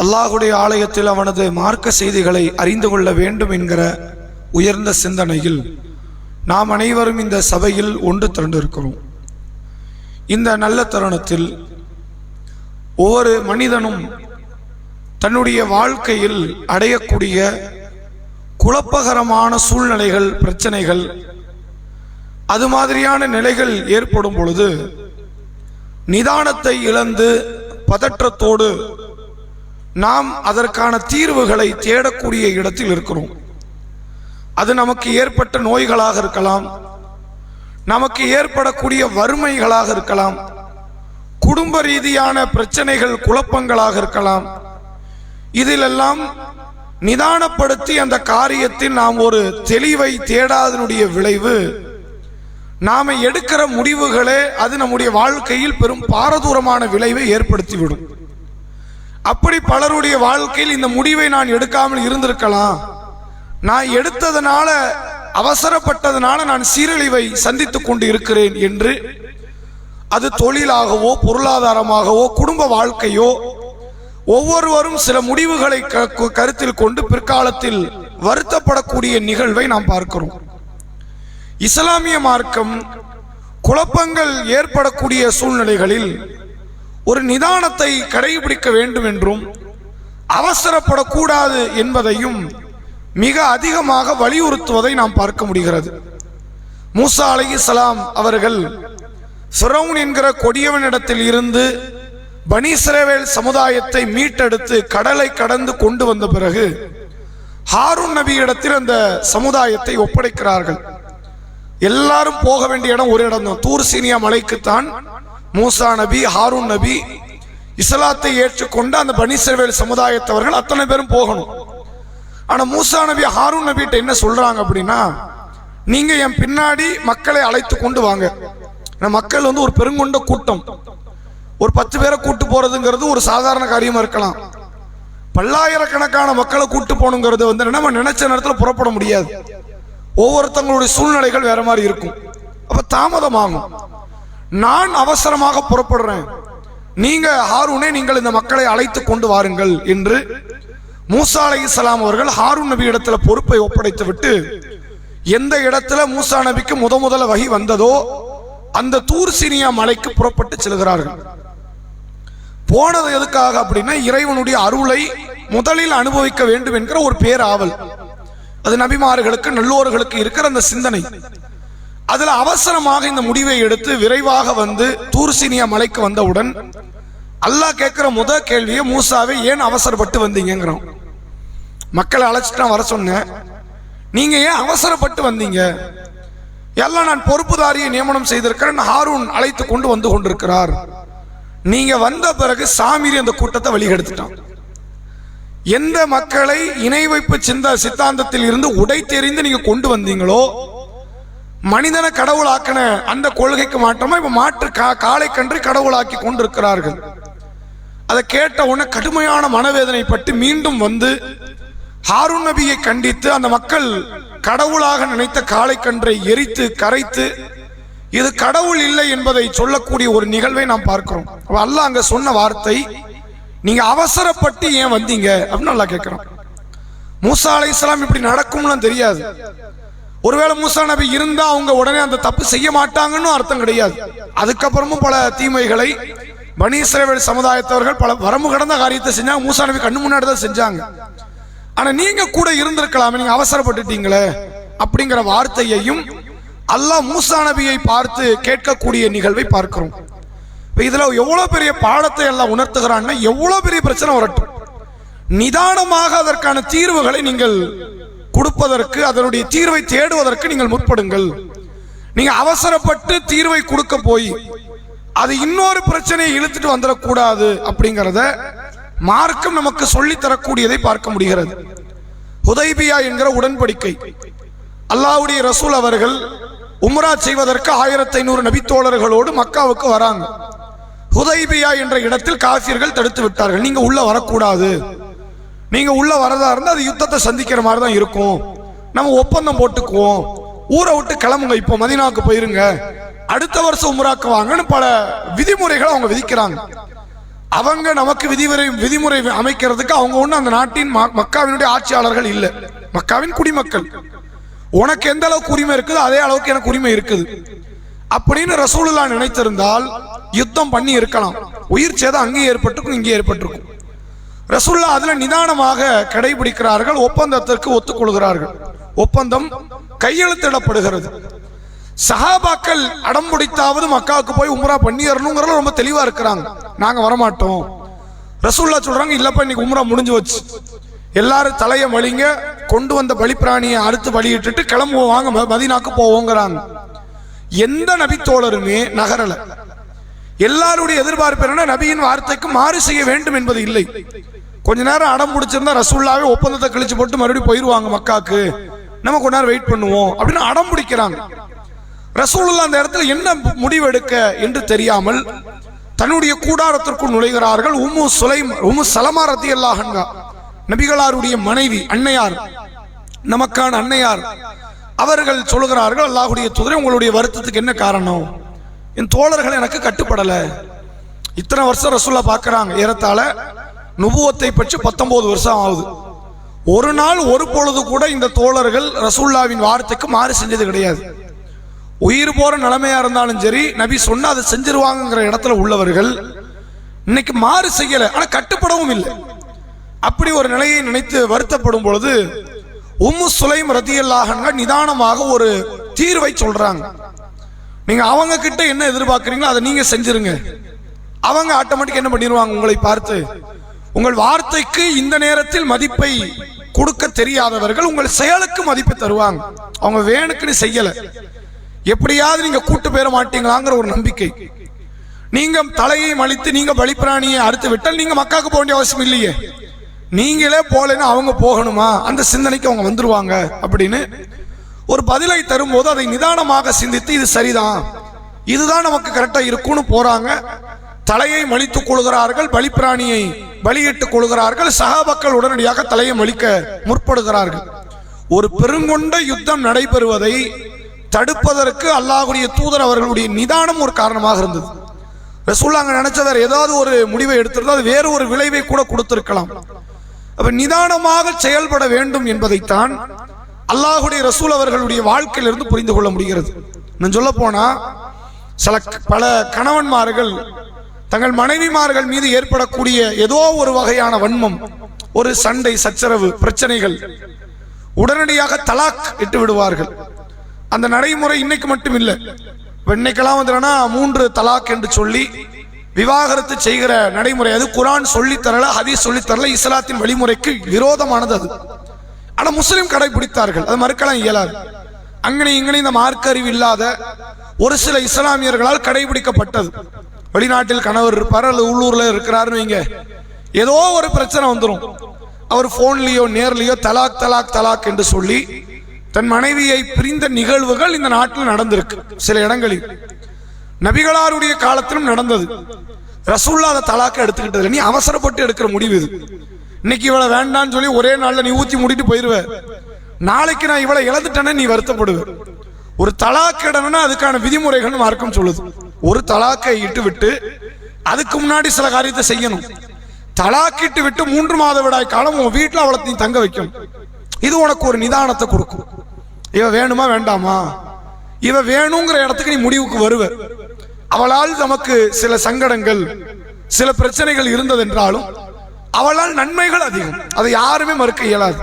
அல்லாஹுடைய ஆலயத்தில் அவனது மார்க்க செய்திகளை அறிந்து கொள்ள வேண்டும் என்கிற உயர்ந்த சிந்தனையில் நாம் அனைவரும் இந்த சபையில் ஒன்று திரண்டிருக்கிறோம். இந்த நல்ல தருணத்தில் ஒவ்வொரு மனிதனும் தன்னுடைய வாழ்க்கையில் அடையக்கூடிய குழப்பகரமான சூழ்நிலைகள் பிரச்சனைகள் அது மாதிரியான நிலைகள் ஏற்படும் பொழுது நிதானத்தை இழந்து பதற்றத்தோடு நாம் அதற்கான தீர்வுகளை தேடக்கூடிய இடத்தில் இருக்கிறோம். அது நமக்கு ஏற்பட்ட நோய்களாக இருக்கலாம் நமக்கு ஏற்படக்கூடிய வறுமைகளாக இருக்கலாம் குடும்ப ரீதியான பிரச்சனைகள் குழப்பங்களாக இருக்கலாம். இதிலெல்லாம் நிதானப்படுத்தி அந்த காரியத்தில் நாம் ஒரு தெளிவை தேடாதனுடைய விளைவு நாம எடுக்கிற முடிவுகளே அது நம்முடைய வாழ்க்கையில் பெரும் பாரதூரமான விளைவை ஏற்படுத்திவிடும். அப்படி பலருடைய வாழ்க்கையில் இந்த முடிவை நான் எடுக்காமல் இருந்திருக்கலாம். நான் எடுத்ததனால அவசரப்பட்டதனால நான் சீரழிவை சந்தித்துக் கொண்டு இருக்கிறேன் என்று அது தொழிலாகவோ பொருளாதாரமாகவோ குடும்ப வாழ்க்கையோ ஒவ்வொருவரும் சில முடிவுகளை க- கருத்தில் கொண்டு பிற்காலத்தில் வருத்தப்படக்கூடிய நிகழ்வை நாம் பார்க்கிறோம். இஸ்லாமிய மார்க்கம் குழப்பங்கள் ஏற்படக்கூடிய சூழ்நிலைகளில் ஒரு நிதானத்தை கடைபிடிக்க வேண்டும் என்றும் அவசரப்படக்கூடாது என்பதையும் மிக அதிகமாக வலியுறுத்துவதை நாம் பார்க்க முடிகிறது. மூசா அலைஹிஸ்ஸலாம் அவர்கள் ஃபிரௌன் என்கிற கொடியவனிடத்தில் இருந்து பனீஸ்ரவேல் சமுதாயத்தை மீட்டெடுத்து கடலை கடந்து கொண்டு வந்த பிறகு ஹாரூன் நபியிடத்தில் அந்த சமுதாயத்தை ஒப்படைக்கிறார்கள். எல்லாரும் போக வேண்டிய இடம் ஒரு இடம் தான். தூர் சீனியா மலைக்குத்தான் மூசா நபி ஹாரூன் நபி இஸ்லாத்தை ஏற்றுக்கொண்டு அந்த பனிசர்வேல் சமுதாயத்தவர்கள் அத்தனை பேரும் போகணும். ஆனால் மூசா நபி ஹாரூன் நபிகிட்ட என்ன சொல்கிறாங்க அப்படின்னா நீங்கள் என் பின்னாடி மக்களை அழைத்து கொண்டு வாங்க. ஏன்னா மக்கள் வந்து ஒரு பெருங்கொண்ட கூட்டம். ஒரு பத்து பேரை கூட்டு போகிறதுங்கிறது ஒரு சாதாரண காரியமாக இருக்கலாம். பல்லாயிரக்கணக்கான மக்களை கூட்டு போகணுங்கிறது வந்து நம்ம நினைச்ச நேரத்தில் புறப்பட முடியாது. ஒவ்வொருத்தங்களுடைய சூழ்நிலைகள் வேற மாதிரி இருக்கும். அப்போ தாமதமாகும். நான் அவசரமாக புறப்படுறேன். நீங்க ஹாரூனே நீங்கள் இந்த மக்களை அழைத்து கொண்டு வாருங்கள் என்று மூசா அலைஹிஸ்ஸலாம் அவர்கள் ஹாரூன் நபி இடத்துல பொறுப்பை ஒப்படைத்து விட்டு எந்த இடத்துல மூசா நபிக்கு முத முதல வகி வந்ததோ அந்த தூர் சீனியா மலைக்கு புறப்பட்டு செல்கிறார்கள். போனது எதுக்காக அப்படின்னா இறைவனுடைய அருளை முதலில் அனுபவிக்க வேண்டும் என்கிற ஒரு பேராவல். அது நபிமார்களுக்கு நல்லோர்களுக்கு இருக்கிற அந்த சிந்தனை. அதுல அவசரமாக இந்த முடிவை எடுத்து விரைவாக வந்து தூர்சினியா மலைக்கு வந்தவுடன் அல்லாஹ் கேட்கிற முத கேள்வியை மூசாவை ஏன் அவசரப்பட்டு வந்தீங்கிறோம் மக்களை அழைச்சிட்டு நான் வர சொன்னேன். நீங்க ஏன் அவசரப்பட்டு வந்தீங்க? எல்லாம் நான் பொறுப்புதாரியை நியமனம் செய்திருக்கிறேன். ஹாரூன் அழைத்து கொண்டு வந்து கொண்டிருக்கிறார். நீங்க வந்த பிறகு சாமிரி அந்த கூட்டத்தை வழிகெடுத்துட்டான். எந்த மக்களை இணை வைப்பு சிந்த சித்தாந்தத்தில் இருந்து உடை தெரிந்து நீங்க கொண்டு வந்தீங்களோ மனிதனை கடவுளாக்கின அந்த கொள்கைக்கு மாற்றமா இப்ப மாற்று கா- காலை கன்று கடவுளாக்கி கொண்டிருக்கிறார்கள். அதை கேட்ட உடனே கடுமையான மனவேதனைப்பட்டு மீண்டும் வந்து ஹாரூன் நபியை கண்டித்து அந்த மக்கள் கடவுளாக நினைத்த காளை கன்றை எரித்து கரைத்து இது கடவுள் இல்லை என்பதை சொல்லக்கூடிய ஒரு நிகழ்வை நாம் பார்க்கிறோம். அல்லாஹ் அங்க சொன்ன வார்த்தை நீங்க அவசரப்பட்டு ஏன் வந்தீங்க? அப்படின்னு நல்லா கேட்கிறோம் மூசா அலை இஸ்லாம் இப்படி நடக்கும்லாம் தெரியாது. ஒருவேளை மூசா நபி இருந்தா அவங்க உடனே அந்த தப்பு செய்ய மாட்டாங்கன்னு அர்த்தம் கிடையாது. அதுக்கப்புறமும் பல தீமைகளை பனி சமுதாயத்தவர்கள் பல வரம்பு கடந்த காரியத்தை செஞ்சாங்க மூசா நபி கண்ணு முன்னாடி தான் செஞ்சாங்க. ஆனா நீங்க கூட இருந்திருக்கலாமே நீங்க அவசரப்பட்டுட்டீங்களே அப்படிங்கிற வார்த்தையையும் அல்லாஹ் மூசா நபியை பார்த்து கேட்கக்கூடிய நிகழ்வை பார்க்கிறோம். இப்போ இதுல எவ்வளவு பெரிய பாடத்தை எல்லாம் உணர்த்துகிறான்னா எவ்வளவு பெரிய பிரச்சனை வரட்டும். நிதானமாக அதற்கான தீர்வுகளை நீங்கள் கொடுப்பதற்கு அதனுடைய தீர்வை தேடுவதற்கு நீங்கள் முற்படுங்கள். நீங்க அவசரப்பட்டு தீர்வை கொடுக்க போய் அது இன்னொரு பிரச்சனையை இழுத்துட்டு வந்துடக்கூடாது அப்படிங்கிறத மார்க்கம் நமக்கு சொல்லி தரக்கூடியதை பார்க்க முடிகிறது. ஹுதைபியா என்கிற உடன்படிக்கை. அல்லாஹ்வுடைய ரசூல் அவர்கள் உம்ரா செய்வதற்கு ஆயிரத்தி ஐநூறு நபித்தோழர்களோடு மக்காவுக்கு வராங்க. ஹுதைபியா என்ற இடத்தில் காசியர்கள் தடுத்து விட்டார்கள். நீங்க உள்ள வரக்கூடாது. நீங்க உள்ள வரதா இருந்தா அது யுத்தத்தை சந்திக்கிற மாதிரி தான் இருக்கும். நம்ம ஒப்பந்தம் போட்டுக்குவோம். ஊரை விட்டு கிளம்புங்க இப்போ மதினாவுக்கு போயிருங்க. அடுத்த வருஷம் உமராக்குவாங்கன்னு பல விதிமுறைகளை அவங்க விதிக்கிறாங்க. அவங்க நமக்கு விதிமுறை விதிமுறை அமைக்கிறதுக்கு அவங்க ஒன்றும் அந்த நாட்டின் ம- மக்காவினுடைய ஆட்சியாளர்கள் இல்லை. மக்காவின் குடிமக்கள். உனக்கு எந்த அளவுக்கு உரிமை இருக்குதோ அதே அளவுக்கு எனக்கு உரிமை இருக்குது. அப்படின்னு ரசூலுல்லா நினைத்திருந்தால் யுத்தம் பண்ணி இருக்கலாம். உயிர் சேதம் அங்கேயும் ஏற்பட்டிருக்கும் இங்கே ஏற்பட்டிருக்கும். ரசுல்லா அதில் நிதானமாக கடைபிடிக்கிறார்கள் ஒப்பந்தத்திற்கு ஒத்துக்கொள்கிறார்கள். ஒப்பந்தம் கையெழுத்திடப்படுகிறது. சஹாபாக்கள் அடம் பிடித்தாவது மக்காவுக்கு போய் உம்ரா பண்ணிடணுங்கிறதுல ரொம்ப தெளிவாக இருக்கிறாங்க. நாங்கள் வரமாட்டோம். ரசூல்லா சொல்கிறாங்க இல்லைப்பா இன்னைக்கு உம்ரா முடிஞ்சு வச்சு எல்லாரும் தலையை வலிங்க கொண்டு வந்த பலிப்பிராணியை அறுத்து வழியிட்டு கிளம்புவோம் வாங்க ம- போவோங்கிறாங்க. எந்த நபித்தோழருமே நகரல. எல்லாருடைய எதிர்பார்ப்பு என்னன்னா நபியின் வார்த்தைக்கு மாறு செய்ய வேண்டும் என்பது இல்லை. கொஞ்ச நேரம் அடம் பிடிச்சிருந்தா ரசூல்லாவே ஒப்பந்தத்தை கழிச்சு போட்டு மறுபடியும் போயிருவாங்க மக்காக்கு. நம்ம கொஞ்ச நேரம் வெயிட் பண்ணுவோம் அப்படின்னு அடம் பிடிக்கிறாங்க. ரசூலுல்லா அந்த இடத்துல என்ன முடிவு எடுக்க என்று தெரியாமல் தன்னுடைய கூடாரத்திற்குள் நுழைகிறார்கள். உம்மு சுலை உம்மு சலமா ரத்தி அல்லாஹன்கா நபிகளாருடைய மனைவி அன்னையார் நமக்கான அன்னையார் அவர்கள் சொல்கிறார்கள் அல்லாஹுடைய துறை உங்களுடைய வருத்தத்துக்கு என்ன காரணம்? என் தோழர்கள் எனக்கு கட்டுப்படலை. இத்தனை வருஷம் ரசூல்லா பார்க்குறாங்க. ஏறத்தாழ நுபுவத்தை பற்றி பத்தொன்பது வருஷம் ஆகுது. ஒரு நாள் ஒரு பொழுது கூட இந்த தோழர்கள் ரசூல்லாவின் வார்த்தைக்கு மாறு செஞ்சது கிடையாது. உயிர் போற நிலைமையா இருந்தாலும் சரி நபி சொன்ன அதை செஞ்சிருவாங்கங்கிற இடத்துல உள்ளவர்கள் இன்னைக்கு மாறு செய்யல ஆனா கட்டுப்படவும் இல்லை. அப்படி ஒரு நிலையை நினைத்து வருத்தப்படும் பொழுது உம்மு சுலைம் ரதியல்லாஹங்க நிதானமாக ஒரு தீர்வை சொல்றாங்க. நீங்க அவங்க கிட்ட என்ன எதிர்பார்க்குறீங்களோ அதை நீங்க செஞ்சிருங்க. அவங்க ஆட்டோமேட்டிக் என்ன பண்ணிடுவாங்க உங்களை பார்த்து? உங்கள் வார்த்தைக்கு இந்த நேரத்தில் மதிப்பை கொடுக்க தெரியாதவர்கள் உங்கள் செயலுக்கு மதிப்பு தருவாங்க. அவங்க வேணுக்குன்னு செய்யல. எப்படியாவது நீங்க கூட்டு பெற மாட்டீங்களாங்கிற ஒரு நம்பிக்கை. நீங்க தலையை மலித்து நீங்க பலிப்பிராணியை அறுத்து விட்டால் நீங்க மக்காக்கு போக வேண்டிய அவசியம் இல்லையே. நீங்களே போகலைன்னா அவங்க போகணுமா? அந்த சிந்தனைக்கு அவங்க வந்துருவாங்க அப்படின்னு ஒரு பதிலை தரும்போது அதை நிதானமாக சிந்தித்து இது சரிதான். இதுதான் நமக்கு கரெக்டா இருக்கும்னு போறாங்க. தலையை மலித்துக் கொள்கிறார்கள் பலிப்பிராணியை பலியிட்டுக் கொள்கிறார்கள் சகாபக்கள் உடனடியாக தலையை மலிக்க முற்படுகிறார்கள். ஒரு பெருங்கொண்ட யுத்தம் நடைபெறுவதை தடுப்பதற்கு அல்லாஹுடைய தூதர் அவர்களுடைய நிதானம் ஒரு காரணமாக இருந்தது. ரசூல்லா அங்கே நினைச்ச ஏதாவது ஒரு முடிவை எடுத்திருந்தால் அது வேறு ஒரு விளைவை கூட கொடுத்திருக்கலாம். அப்ப நிதானமாக செயல்பட வேண்டும் என்பதைத்தான் அல்லாஹுடைய ரசூல் அவர்களுடைய வாழ்க்கையிலிருந்து புரிந்து கொள்ள முடிகிறது. நான் சொல்ல போனா சில பல கணவன்மார்கள் தங்கள் மனைவிமார்கள் மீது ஏற்படக்கூடிய ஏதோ ஒரு வகையான வன்மம் ஒரு சண்டை சச்சரவு பிரச்சனைகள் உடனடியாக தலாக் இட்டு விடுவார்கள். அந்த நடைமுறை இன்னைக்கு மட்டும் இல்லை. இன்னைக்கெல்லாம் வந்துடனா மூன்று தலாக் என்று சொல்லி விவாகரத்து செய்கிற நடைமுறை. அது குரான் சொல்லித் தரல ஹதீஸ் சொல்லித் தரல இஸ்லாத்தின் வழிமுறைக்கு விரோதமானது அது. ஆனா முஸ்லிம் கடைபிடித்தார்கள் அது மறுக்கலாம் இயலாது. அங்கனே இங்கனே இந்த மார்க்க அறிவு இல்லாத ஒரு சில இஸ்லாமியர்களால் கடைபிடிக்கப்பட்டது. வெளிநாட்டில் கணவர் இருப்பார் அல்லது உள்ளூர்ல இருக்கிறாருன்னு வைங்க. ஏதோ ஒரு பிரச்சனை வந்துடும் அவர் போன்லயோ நேர்லயோ தலாக் தலாக் தலாக் என்று சொல்லி தன் மனைவியை பிரிந்த நிகழ்வுகள் இந்த நாட்டில் நடந்திருக்கு சில இடங்களில். நபிகளாருடைய காலத்திலும் நடந்தது. ரசூல்லா அதை தலாக்க எடுத்துக்கிட்டது நீ அவசரப்பட்டு எடுக்கிற முடிவு இது. இன்னைக்கு இவளை வேண்டான்னு சொல்லி ஒரே நாள்ல நீ ஊத்தி மூடிட்டு போயிடுவ நாளைக்கு நான் இவளை இழந்துட்டேன்னு நீ வருத்தப்படுவ. ஒரு தலாக்கிடணும்னா அதுக்கான விதிமுறைகள் மார்க்கம் சொல்லுது. ஒரு தலாக்கை இட்டு விட்டு அதுக்கு முன்னாடி சில காரியத்தை செய்யணும். தலாக்கிட்டு விட்டு மூன்று மாத விடாய் காலம் உன் வீட்டில் அவளை நீ தங்க வைக்கும். இது உனக்கு ஒரு நிதானத்தை கொடுக்கும். இவ வேணுமா வேண்டாமா? இவ வேணுங்கிற இடத்துக்கு நீ முடிவுக்கு வருவ. அவளால் நமக்கு சில சங்கடங்கள் சில பிரச்சனைகள் இருந்ததென்றாலும் அவளால் நன்மைகள் அதிகம். அதை யாருமே மறுக்க இயலாது.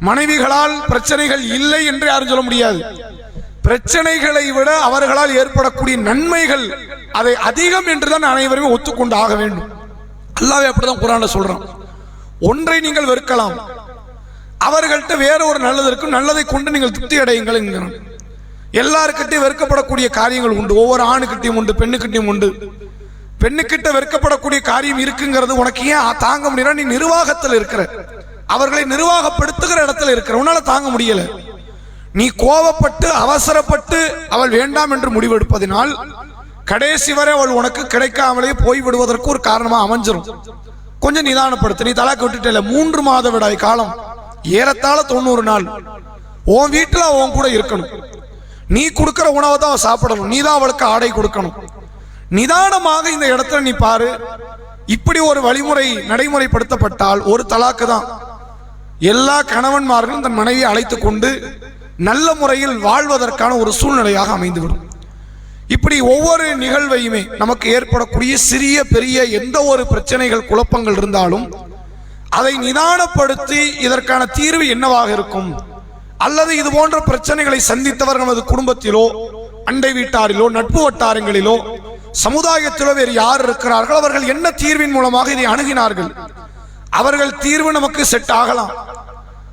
மனைவிகளால் பிரச்சனைகள் இல்லை என்று யாரும் சொல்ல முடியாது. பிரச்சனைகளை விட அவர்களால் ஏற்படக்கூடிய நன்மைகள் அதை அதிகம் என்றுதான் அனைவருமே ஒத்துக்கொண்டு ஆக வேண்டும். அல்லாவே அப்படிதான் குரான சொல்றான். ஒன்றை நீங்கள் வெறுக்கலாம். அவர்கள்ட்ட வேற ஒரு நல்லது இருக்கும். நல்லதை கொண்டு நீங்கள் திருப்தி அடையுங்கள் என்கிறான். எல்லாருக்கிட்டையும் வெறுக்கப்படக்கூடிய காரியங்கள் உண்டு. ஒவ்வொரு ஆணுக்கிட்டையும் உண்டு பெண்ணுக்கிட்டையும் உண்டு. பெண்ணுக்கிட்ட வெறுக்கப்படக்கூடிய காரியம் இருக்குங்கிறது உனக்கு ஏன் தாங்க முடியல? நீ நிர்வாகத்தில் இருக்கிற. அவர்களை நிர்வாகப்படுத்துகிற இடத்துல இருக்கிற. உன்னால தாங்க முடியலை. நீ கோபப்பட்டு அவசரப்பட்டு அவள் வேண்டாம் என்று முடிவெடுப்பதினால் கடைசி வரை அவள் உனக்கு கிடைக்காமலே போய்விடுவதற்கு ஒரு காரணமா அமைஞ்சிரும். கொஞ்சம் நிதானப்படுத்து. நீ தலாக்கு விட்டுட்டல மூன்று மாத விடாய் காலம். ஏறத்தாழ தொண்ணூறு நாள். உன் வீட்டுல அவன் கூட இருக்கணும். நீ கொடுக்குற உணவை தான் சாப்பிடணும். நீ தான் அவளுக்கு ஆடை கொடுக்கணும். நிதானமாக இந்த இடத்துல நீ பாரு. இப்படி ஒரு வழிமுறை நடைமுறைப்படுத்தப்பட்டால் ஒரு தலாக்கு தான். எல்லா கணவன்மார்களும் தன் மனைவியை அழைத்து கொண்டு நல்ல முறையில் வாழ்வதற்கான ஒரு சூழ்நிலையாக அமைந்துவிடும். இப்படி ஒவ்வொரு நிகழ்வையுமே நமக்கு ஏற்படக்கூடிய சிறிய பெரிய எந்த ஒரு பிரச்சனைகள் குழப்பங்கள் இருந்தாலும் அதை நிதானப்படுத்தி இதற்கான தீர்வு என்னவாக இருக்கும்? அல்லது இது போன்ற பிரச்சனைகளை சந்தித்தவர் நமது குடும்பத்திலோ அண்டை வீட்டாரிலோ நட்பு வட்டாரங்களிலோ சமுதாயத்திலோ வேறு யார் இருக்கிறார்கள் அவர்கள் என்ன தீர்வின் மூலமாக இதை அணுகினார்கள்? அவர்கள் தீர்வு நமக்கு செட் ஆகலாம்.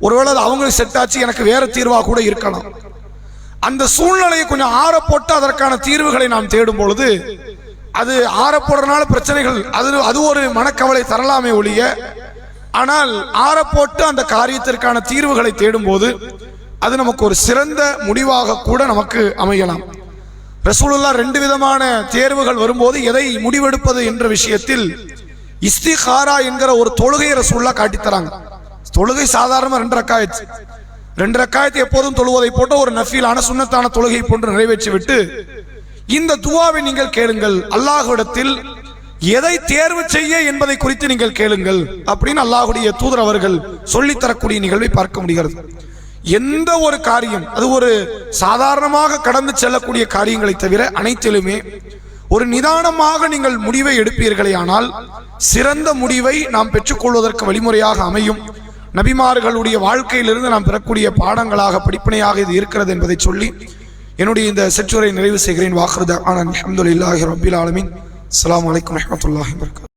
ஒருவேளை அது அவங்களுக்கு செட் ஆச்சு எனக்கு வேற தீர்வாக கூட இருக்கலாம். அந்த சூழ்நிலையை கொஞ்சம் ஆற போட்டு அதற்கான தீர்வுகளை நாம் தேடும் பொழுது அது ஆற போடுறதுனால பிரச்சனைகள் அது அது ஒரு மனக்கவலை தரலாமே ஒழிய ஆனால் ஆற போட்டு அந்த காரியத்திற்கான தீர்வுகளை தேடும்போது அது நமக்கு ஒரு சிறந்த முடிவாக கூட நமக்கு அமையலாம். ரசூலுல்லா ரெண்டு விதமான தேர்வுகள் வரும்போது எதை முடிவெடுப்பது என்ற விஷயத்தில் இஸ்திகாரா என்கிற ஒரு தொழுகையை ரசூல்லா காட்டித் தராங்க தொழுகை சாதாரணமாக ரெண்டு ரக்காயத்து ரெண்டு ரக்காயத்தை எப்போதும் தொழுவதை போட்டு ஒரு நஃபீலான சுண்ணத்தான தொழுகை போன்று நிறைவேற்றி விட்டு இந்த துவாவை நீங்கள் கேளுங்கள். அல்லாஹுடத்தில் எதை தேர்வு செய்ய என்பதை குறித்து நீங்கள் கேளுங்கள் அப்படின்னு அல்லாஹுடைய தூதர் அவர்கள் சொல்லித் தரக்கூடிய நிகழ்வை பார்க்க முடிகிறது. எந்த ஒரு காரியம் அது ஒரு சாதாரணமாக கடந்து செல்லக்கூடிய காரியங்களை தவிர அனைத்திலுமே ஒரு நிதானமாக நீங்கள் முடிவை எடுப்பீர்களே ஆனால் சிறந்த முடிவை நாம் பெற்றுக்கொள்வதற்கு வழிமுறையாக அமையும். நபிமார்களுடைய வாழ்க்கையிலிருந்து நாம் பெறக்கூடிய பாடங்களாக படிப்பனையாக இது இருக்கிறது என்பதை சொல்லி என்னுடைய இந்த சிற்றுரை நிறைவு செய்கிறேன். வாக்குறுதி ஆனால் அஹமதுல்லாஹி ரபில் ஆலமின். அஸ்லாம் வலைக்கம் வரமத்துல்லாஹி வபரகாத்துஹு